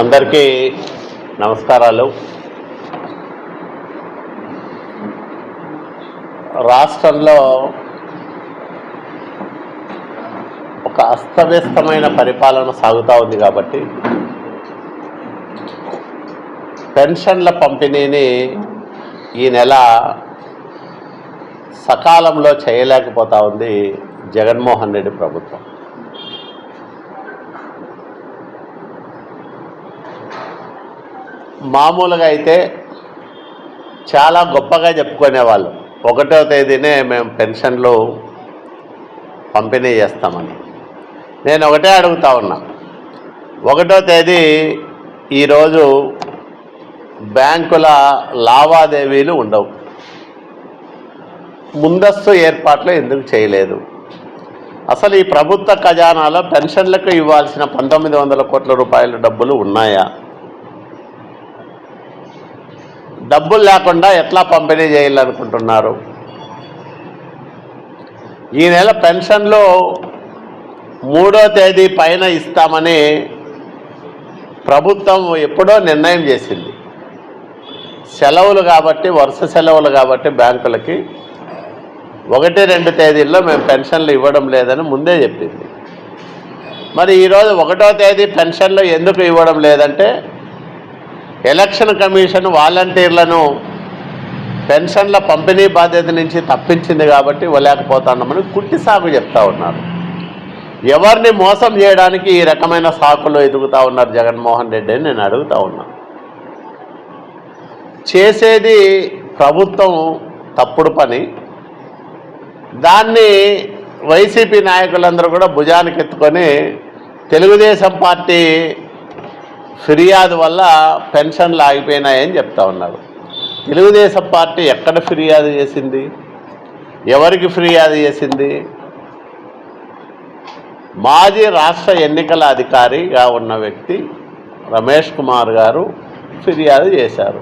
అందరికీ నమస్కారాలు. రాష్ట్రంలో ఒక అస్తవ్యస్తమైన పరిపాలన సాగుతూ ఉంది కాబట్టి పెన్షన్ల పంపిణీని ఈ నెల సకాలంలో చేయలేకపోతా ఉంది జగన్మోహన్ రెడ్డి ప్రభుత్వం. మామూలుగా అయితే చాలా గొప్పగా చెప్పుకునేవాళ్ళు. ఒకటో తేదీనే మేము పెన్షన్లు పంపిణీ చేస్తామని. నేను ఒకటే అడుగుతా ఉన్నా. ఒకటో తేదీ ఈరోజు బ్యాంకుల లావాదేవీలు ఉండవు. ముందస్తు ఏర్పాట్లు ఎందుకు చేయలేదు? అసలు ఈ ప్రభుత్వ ఖజానాలో పెన్షన్లకు ఇవ్వాల్సిన పంతొమ్మిది వందల కోట్ల రూపాయల డబ్బులు ఉన్నాయా? డబ్బులు లేకుండా ఎట్లా పంపిణీ చేయాలనుకుంటున్నారు? ఈ నెల పెన్షన్లు మూడో తేదీ పైన ఇస్తామని ప్రభుత్వం ఎప్పుడో నిర్ణయం చేసింది. సెలవులు కాబట్టి వరుస సెలవులు కాబట్టి బ్యాంకులకి ఒకటి రెండు తేదీల్లో మేము పెన్షన్లు ఇవ్వడం లేదని ముందే చెప్పింది. మరి ఈరోజు ఒకటో తేదీ పెన్షన్లు ఎందుకు ఇవ్వడం లేదంటే ఎలక్షన్ కమిషన్ వాలంటీర్లను పెన్షన్ల పంపిణీ బాధ్యత నుంచి తప్పించింది కాబట్టి ఇవ్వలేకపోతున్నామని కుట్టి సాగు చెప్తా ఉన్నారు. ఎవరిని మోసం చేయడానికి ఈ రకమైన సాకులు ఎదుగుతా ఉన్నారు జగన్మోహన్ రెడ్డి అని నేను అడుగుతా ఉన్నాను చేసేది ప్రభుత్వం తప్పుడు పని. దాన్ని వైసీపీ నాయకులందరూ కూడా భుజానికి ఎత్తుకొని తెలుగుదేశం పార్టీ ఫిర్యాదు వల్ల పెన్షన్లు ఆగిపోయినాయని చెప్తా ఉన్నారు. తెలుగుదేశం పార్టీ ఎక్కడ ఫిర్యాదు చేసింది? ఎవరికి ఫిర్యాదు చేసింది? మాజీ రాష్ట్ర ఎన్నికల అధికారిగా ఉన్న వ్యక్తి రమేష్ కుమార్ గారు ఫిర్యాదు చేశారు.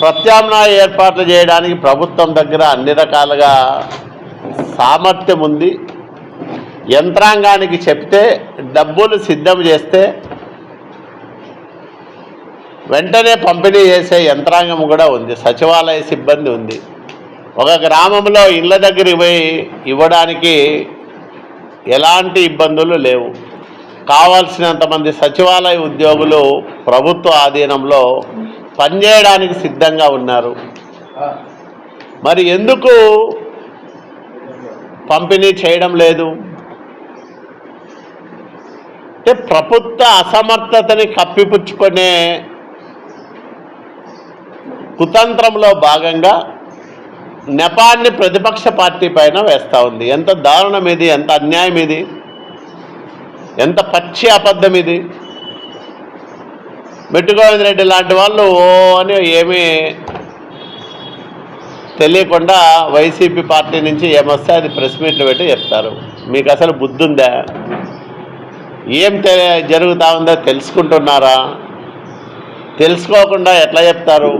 ప్రత్యామ్నాయ ఏర్పాట్లు చేయడానికి ప్రభుత్వం దగ్గర అన్ని రకాలుగా సామర్థ్యం ఉంది. యంత్రాంగానికి చెప్తే డబ్బులు సిద్ధం చేస్తే వెంటనే పంపిణీ చేసే యంత్రాంగం కూడా ఉంది. సచివాలయ సిబ్బంది ఉంది. ఒక గ్రామంలో ఇళ్ళ దగ్గరికి పోయి ఇవ్వడానికి ఎలాంటి ఇబ్బందులు లేవు. కావాల్సినంతమంది సచివాలయ ఉద్యోగులు ప్రభుత్వ ఆధీనంలో పనిచేయడానికి సిద్ధంగా ఉన్నారు. మరి ఎందుకు పంపిణీ చేయడం లేదు? అంటే ప్రభుత్వ అసమర్థతని కప్పిపుచ్చుకునే కుతంత్రంలో భాగంగా నెపాన్ని ప్రతిపక్ష పార్టీ పైన వేస్తూ ఉంది. ఎంత దారుణం ఇది? ఎంత అన్యాయం ఇది? ఎంత పచ్చి అబద్ధం ఇది? మెట్టుగోవింద రెడ్డి లాంటి వాళ్ళు ఓ అని ఏమీ తెలియకుండా వైసీపీ పార్టీ నుంచి ఏమొస్తే అది ప్రెస్ మీట్లు పెట్టి చెప్తారు. మీకు అసలు బుద్ధి ఉందా ఏం తె జరుగుతూ ఉందో తెలుసుకుంటున్నారా? తెలుసుకోకుండా ఎట్లా చెప్తారు?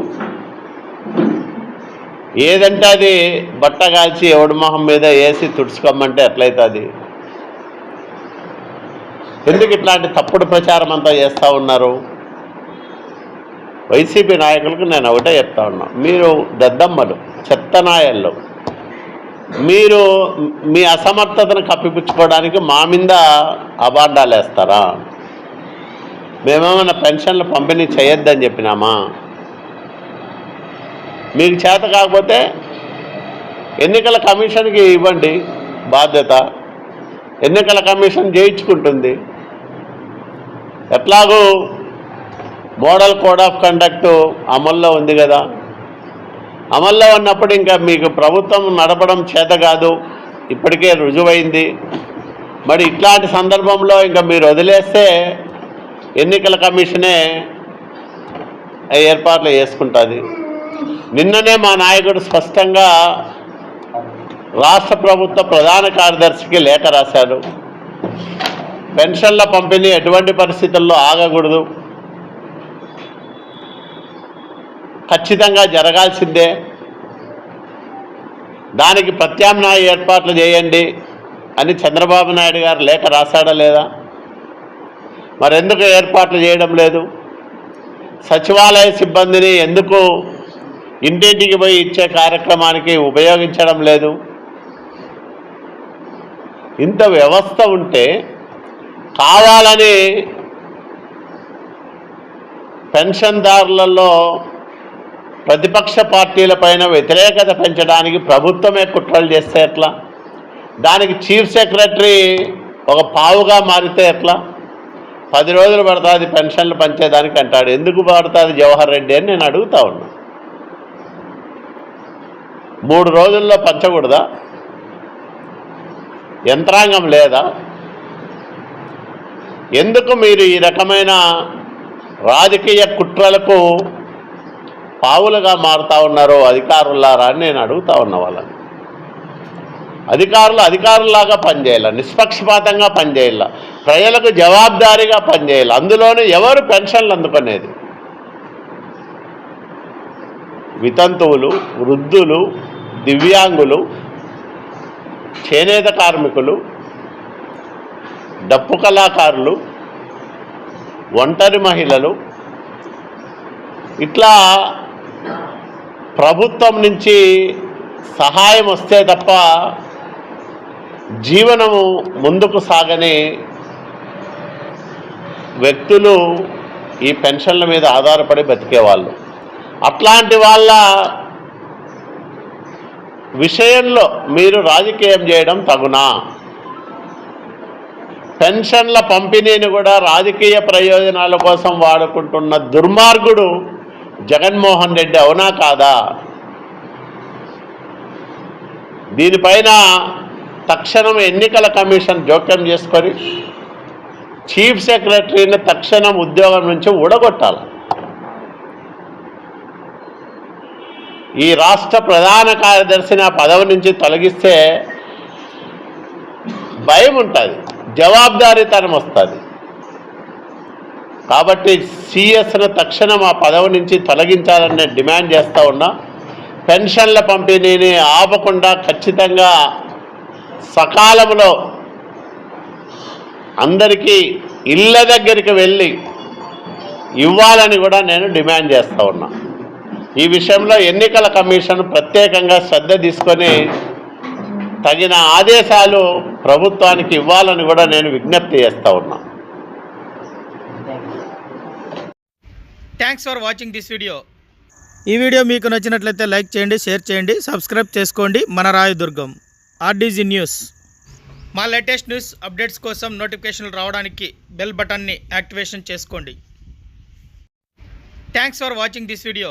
ఏదంటే అది బట్ట కాల్చి ఎవడి మొహం మీద వేసి తుడుచుకోమంటే ఎట్లయితుంది? ఎందుకు ఇట్లాంటి తప్పుడు ప్రచారం అంతా చేస్తూ ఉన్నారు? వైసీపీ నాయకులకు నేను ఒకటే చెప్తా ఉన్నా. మీరు దద్దమ్మలు చెత్తనాయళ్ళు మీరు మీ అసమర్థతను కప్పిపుచ్చుకోవడానికి మా మీద అబాండాలు వేస్తారా మేమేమైనా పెన్షన్లు పంపిణీ చేయొద్దని చెప్పినామా? మీకు చేత కాకపోతే ఎన్నికల కమిషన్కి ఇవ్వండి బాధ్యత. ఎన్నికల కమిషన్ చేయించుకుంటుంది. ఎట్లాగూ మోడల్ కోడ్ ఆఫ్ కండక్ట్ అమల్లో ఉంది కదా. అమల్లో ఉన్నప్పుడు ఇంకా మీకు ప్రభుత్వం నడపడం చేత కాదు. ఇప్పటికే రుజువైంది. మరి ఇట్లాంటి సందర్భంలో ఇంకా మీరు వదిలేస్తే ఎన్నికల కమిషనే ఏర్పాట్లు చేసుకుంటుంది. నిన్ననే మా నాయకుడు స్పష్టంగా రాష్ట్ర ప్రభుత్వ ప్రధాన కార్యదర్శికి లేఖ రాశారు పెన్షన్ల పంపిణీ ఎటువంటి పరిస్థితుల్లో ఆగకూడదు. ఖచ్చితంగా జరగాల్సిందే. దానికి ప్రత్యామ్నాయ ఏర్పాట్లు చేయండి అని చంద్రబాబు నాయుడు గారు లేఖ రాశాడా లేదా? మరెందుకు ఏర్పాట్లు చేయడం లేదు? సచివాలయ సిబ్బందిని ఎందుకు ఇంటింటికి పోయి ఇచ్చే కార్యక్రమానికి ఉపయోగించడం లేదు. ఇంత వ్యవస్థ ఉంటే కావాలని పెన్షన్దారులలో ప్రతిపక్ష పార్టీల పైన వ్యతిరేకత పెంచడానికి ప్రభుత్వమే కుట్రలు చేస్తే ఎట్లా? దానికి చీఫ్ సెక్రటరీ ఒక పావుగా మారితే ఎట్లా? పది రోజులు పడుతుంది పెన్షన్లు పంచేదానికి అంటాడు. ఎందుకు పడుతుంది జవహర్ రెడ్డి అని నేను అడుగుతా ఉన్నా. మూడు రోజుల్లో పంచకూడదా? యంత్రాంగం లేదా? ఎందుకు మీరు ఈ రకమైన రాజకీయ కుట్రలకు పావులుగా మారుతా ఉన్నారో అధికారులారా అని నేను అడుగుతా ఉన్న వాళ్ళని. అధికారులు అధికారులాగా పనిచేయాల నిష్పక్షపాతంగా పనిచేయాల ప్రజలకు జవాబుదారీగా పనిచేయాలి అందులోనే ఎవరు పెన్షన్లు అందుకునేది? వితంతువులు వృద్ధులు దివ్యాంగులు చేనేత కార్మికులు డప్పు కళాకారులు ఒంటరి మహిళలు ఇట్లా ప్రభుత్వం నుంచి సహాయం వస్తే తప్ప జీవనము ముందుకు సాగని వ్యక్తులు ఈ పెన్షన్ల మీద ఆధారపడి బతికేవాళ్ళు. అట్లాంటి వాళ్ళ విషయంలో మీరు రాజకీయం చేయడం తగునా? పెన్షన్ల పంపిణీని కూడా రాజకీయ ప్రయోజనాల కోసం వాడుకుంటున్న దుర్మార్గుడు జగన్మోహన్ రెడ్డి అవునా కాదా? దీనిపైన తక్షణం ఎన్నికల కమిషన్ జోక్యం చేసుకొని చీఫ్ సెక్రటరీని తక్షణం ఉద్యోగం నుంచి ఊడగొట్టాలి. ఈ రాష్ట్ర ప్రధాన కార్యదర్శిని ఆ పదవి నుంచి తొలగిస్తే భయం ఉంటుంది జవాబుదారీతనం వస్తుంది. కాబట్టి సిఎస్ను తక్షణం ఆ పదవి నుంచి తొలగించాలని డిమాండ్ చేస్తూ ఉన్నా. పెన్షన్ల పంపిణీని ఆపకుండా ఖచ్చితంగా సకాలంలో అందరికీ ఇళ్ళ దగ్గరికి వెళ్ళి ఇవ్వాలని కూడా నేను డిమాండ్ చేస్తూ ఉన్నా. ఈ విషయంలో ఎన్నికల కమిషన్ ప్రత్యేకంగా శ్రద్ధ తీసుకొని తగిన ఆదేశాలు ప్రభుత్వానికి ఇవ్వాలని కూడా నేను విజ్ఞప్తి చేస్తూ ఉన్నా. Thanks for watching this video ఈ వీడియో మీకు నచ్చినట్లయితే లైక్ చేయండి షేర్ చేయండి సబ్స్క్రైబ్ చేసుకోండి. మన రాయదుర్గం ఆర్డీజీ న్యూస్ మా లేటెస్ట్ న్యూస్ అప్డేట్స్ కోసం నోటిఫికేషన్లు రావడానికి బెల్ బటన్ని యాక్టివేషన్ చేసుకోండి. Thanks for watching this video